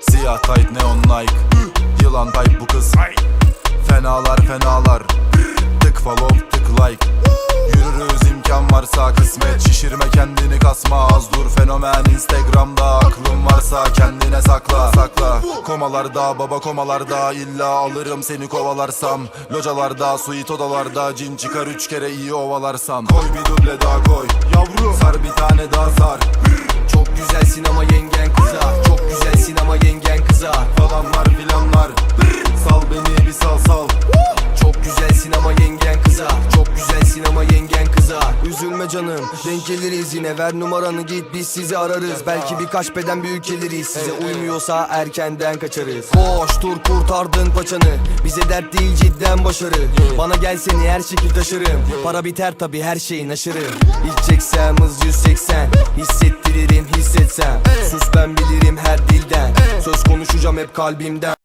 Siyah tight neon like Yılan type bu kız. Fenalar fenalar. Tık follow tık like. Yürürüz imkan varsa kısmet. Şişirme kendini kasma az dur Fenomen. İnstagramda Aklın varsa kendine sakla sakla. Komalarda baba komalarda illa alırım seni kovalarsam. Localarda suite odalarda Cin çıkar üç kere iyi ovalarsam. Koy bir duble daha koy. Yavrum. Sar bir tane daha sar Üzülme canım. Denk geliriz yine. Ver numaranı git biz sizi ararız. Belki birkaç beden büyük geliriz Size uymuyorsa erkenden kaçarız. Koş dur kurtardın paçanı. Bize dert değil cidden başarı. Bana gel seni her şekil taşırım. Para biter tabi her şeyin aşırı. İlk çeksem hız 180 Hissettiririm hissetsem. Sus ben bilirim her dilden. Söz konuşacağım hep kalbimden